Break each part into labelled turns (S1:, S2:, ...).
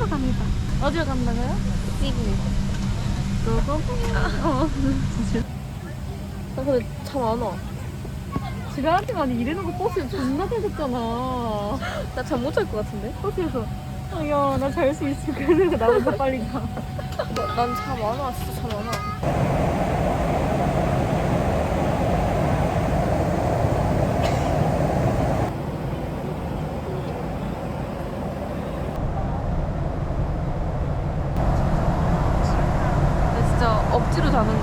S1: 세부로 갑니다.
S2: 어디로 간다고요?
S1: 시브.
S2: 어 아, 근데 참안 와.
S1: 지랄하지 마. 이래놓고 버스에 존나 대셨잖아.
S2: 나 잠 못 잘 것 같은데?
S1: 버스에서. 아, 야, 나 잘 수 있어. 그래서 나 먼저 빨리 가.
S2: 난잠안 와. 진짜 잠안 와. 나 진짜 억지로 자는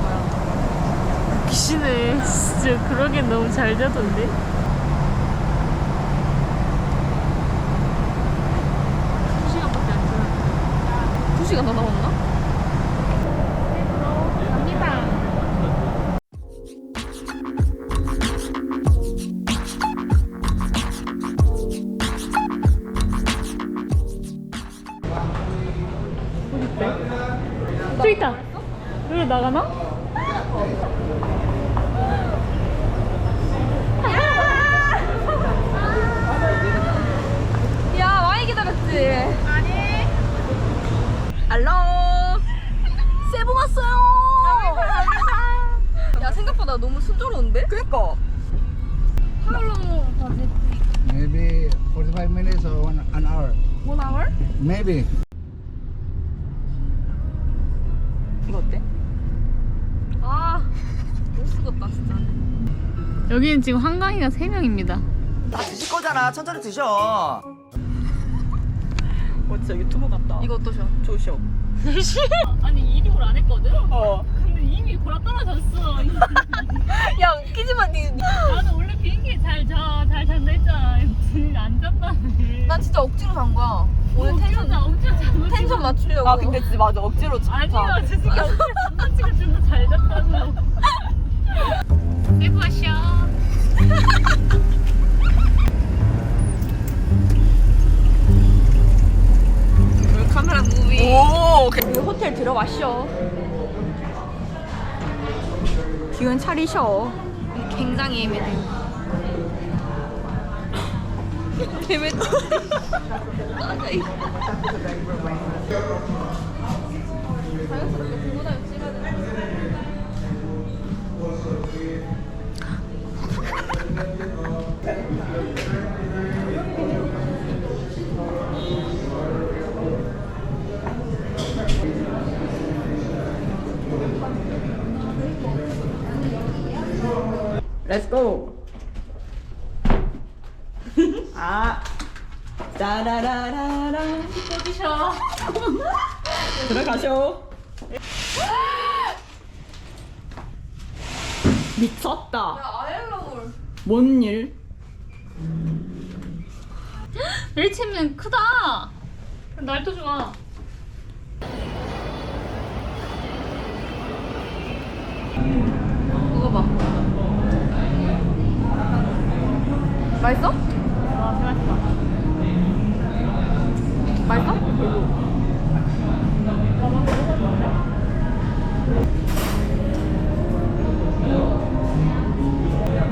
S2: 거야.
S1: 귀신해. 진짜 그러기엔 너무 잘 자던데? 두 시간밖에 안 지났어.
S2: 두 시간 더 남았나?
S1: 갑니다. 어디 있대? 저기 있다. 여기 나가나?
S2: 기다렸지? 아니 알로 세부 왔어요 야 생각보다 너무 순조로운데? 그니까 How long does it take?
S3: Maybe 45 minutes or one, an hour.
S2: One hour?
S3: Maybe.
S2: 이거 어때? 아 못 쓰겠다 진짜
S1: 여기는 지금 한강이가 3명입니다.
S4: 다 드실 거잖아. 천천히 드셔. 어, 진짜 유튜버 같다.
S2: 이거 어떠셔?
S4: 좋으셔.
S1: 아니, 일이 골안 했거든?
S4: 어.
S1: 근데 이미 골아 떨어졌어.
S2: 야 웃기지만 니, 니-
S1: 나는 원래 비행기에 잘 자, 잘 잔다 했잖아. 안 잔다네.
S2: 난 진짜 억지로 잔 거야 오늘 텐션
S1: 자, 엄청 잔
S2: 텐션 맞추려고
S4: 아, 근데 진짜 맞아. 억지로 자.
S1: 아니야, 저 새끼 장난치고 존나 잘 잤다고. 세부하셔.
S2: 들어와셔. 기운 차리셔. 굉장히 예민해. 예민.
S4: Let's go. 아. 따라라라라.
S1: 어디셔?
S4: 들어가쇼. 미쳤다.
S2: 야 아일러울.
S4: 뭔 일?
S1: 벨치면 크다. 날도 좋아.
S2: 먹어봐. 맛있어?
S1: 와, 대박이다.
S2: 맛있어?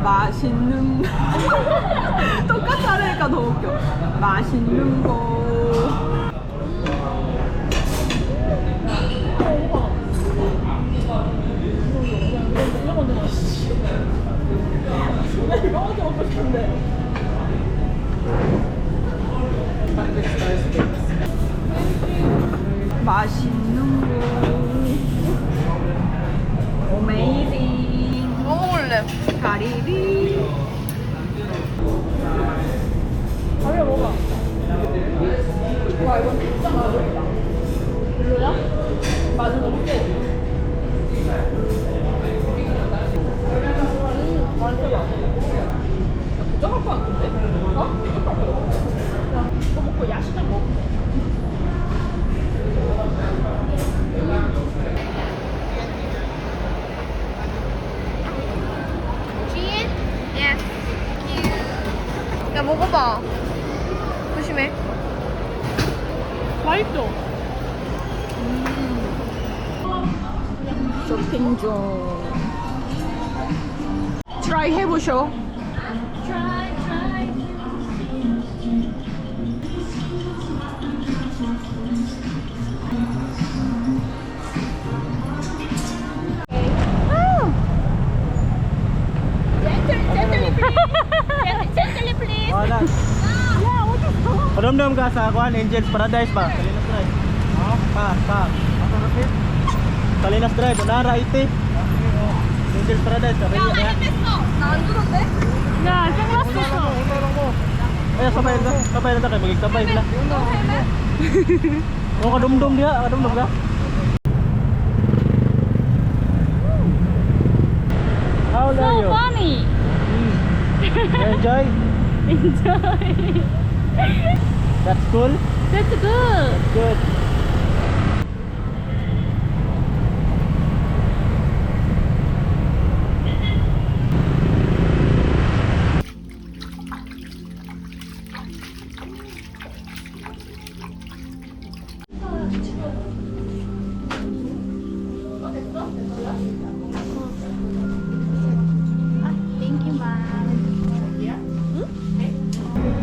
S4: 맛있는 똑같이 하려니까 더 웃겨. 맛있는 거. 맛있는
S1: 맛있어.
S2: 저
S4: 쇼핑 중. 트라이 해보쇼.
S5: Premium ka sa kuan Angels Paradise ba? Salinas Drive. Ha? Ha, ha. Salinas Drive, Unara 80. Angels Paradise, sabi niya.
S1: Yung mo, nandurog eh. Na, yung last piso.
S5: Eh, sabay na, sabay na tayo, magigtabay na. Oh, kadumdum dia, kadumdum ka. How old
S1: so are
S5: you?
S1: funny. Mm.
S5: Enjoy.
S1: Enjoy.
S5: That's cool?
S1: That's good.
S5: Good.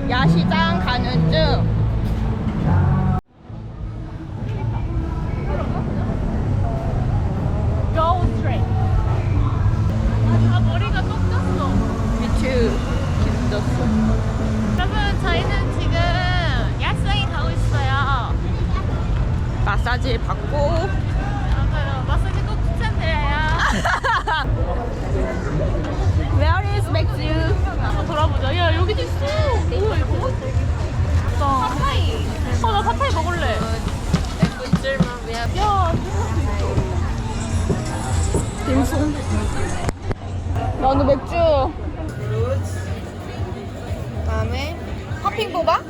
S4: 야시장 가는 중.
S1: 먹을래. 야,
S4: 딤숨. 나도 맥주.
S2: 다음에 팝핑 보바?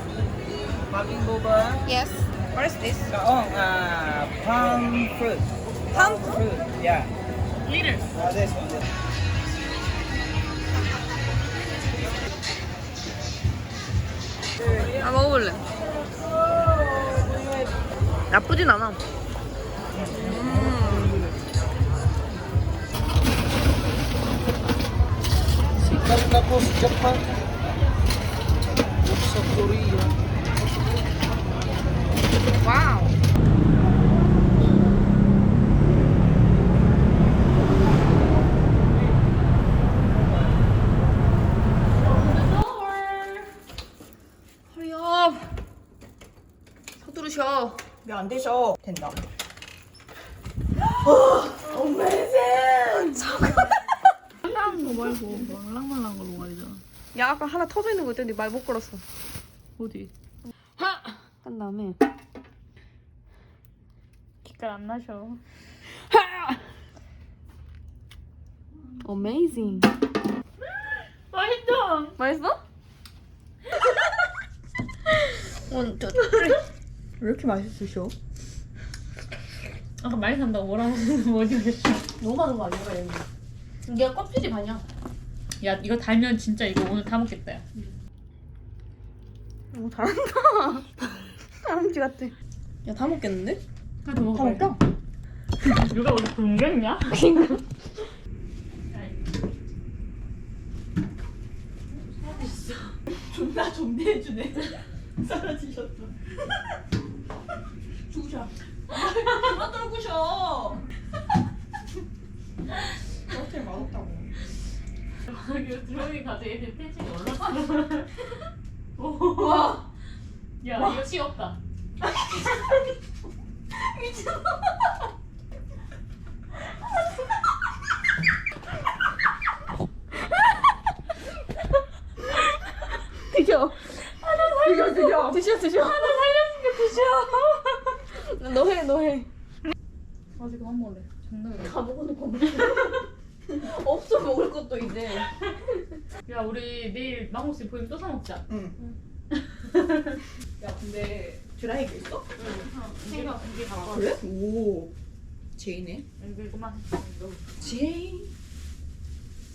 S3: Paging boba.
S2: Yes. What is this?
S3: Kaong, ah, palm fruit.
S2: Palm
S3: Fruit, yeah.
S1: 리를.
S3: Ah, this one. this.
S2: 아 먹어볼래. 나쁘진 않아.
S3: Korea.
S2: 와우. 서두르셔.
S4: 왜 안 되셔? 된다.
S1: 말랑말랑 걸로 가야 되잖아.
S2: 야 아까 하나 터져 있는 거 있던데 말 못 걸었어.
S1: 어디?
S2: 한 다음에
S1: 기깔 안 나셔.
S2: 어메이징.
S1: 맛있다.
S2: 맛있어? 원, 투,
S4: 왜 이렇게 맛있으셔?
S1: 아까 많이 산다고 뭐라 하는지 뭐지?
S2: 너무 많은 거 아니야, 얘는? 이게 껍질이 반이야.
S1: 야, 이거 달면 진짜 이거 오늘 다 먹겠다. 야.
S2: 오, 잘한다. 사람쥐 같아. 야, 다 먹겠는데?
S1: 하나 더 먹어.
S2: 다 먹자.
S1: 누가 우리 굶겼냐?
S4: 존나 존대해주네. 사라지셨어. 죽으셔. 그만 떨구셔. 어떻게 맛없다고.
S1: 이거 드론이 가져 애들 텐션이 올랐어. 오.
S4: 와.
S1: 야, 이거 치웠다.
S2: 드셔.
S4: 드셔 드셔.
S2: 드셔, 드셔.
S1: 하나 살려준 게 드셔.
S2: 너 해, 너 해.
S1: 아, 지금 한 번에. 장난이야.
S2: 다 먹어놓고 먹어. 없어, 먹을 것도 이제.
S1: 야, 우리 내일 망고씨 보이면 또 사 먹자.
S4: 응. 야 근데 드라이기 있어?
S1: 생각 이게 다
S4: 그래? 오. 제이네.
S1: 이거 이거만.
S4: 제이.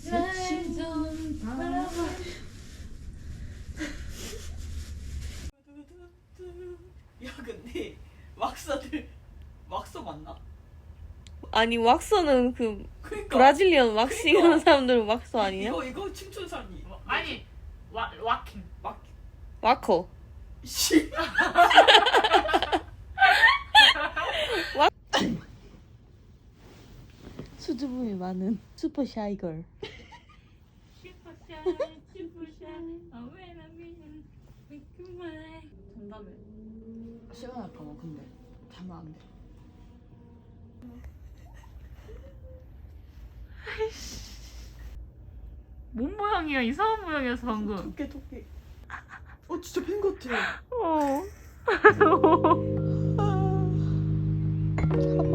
S1: 날좀 바라봐.
S4: 야 근데 왁서들 왁서 맞나?
S2: 아니 왁서는 그
S4: 그러니까
S2: 브라질리언 왁싱 하는 사람들은 왁서 아니냐?
S4: 이거 이거 춤춘산이.
S1: 아니 와 와킹.
S2: 와커.
S4: 씨.
S2: 수줍음이 많은 슈퍼 샤이걸.
S1: 슈퍼샤 슈퍼샤 어웨나 미는 그만.
S4: 잔다며. 시원할까봐 근데 자면 안 돼.
S1: 몸 모양이야 이상한 모양이었어 방금.
S4: 토끼 토끼. 어 진짜 팬 같아.
S1: 어.
S2: 참아.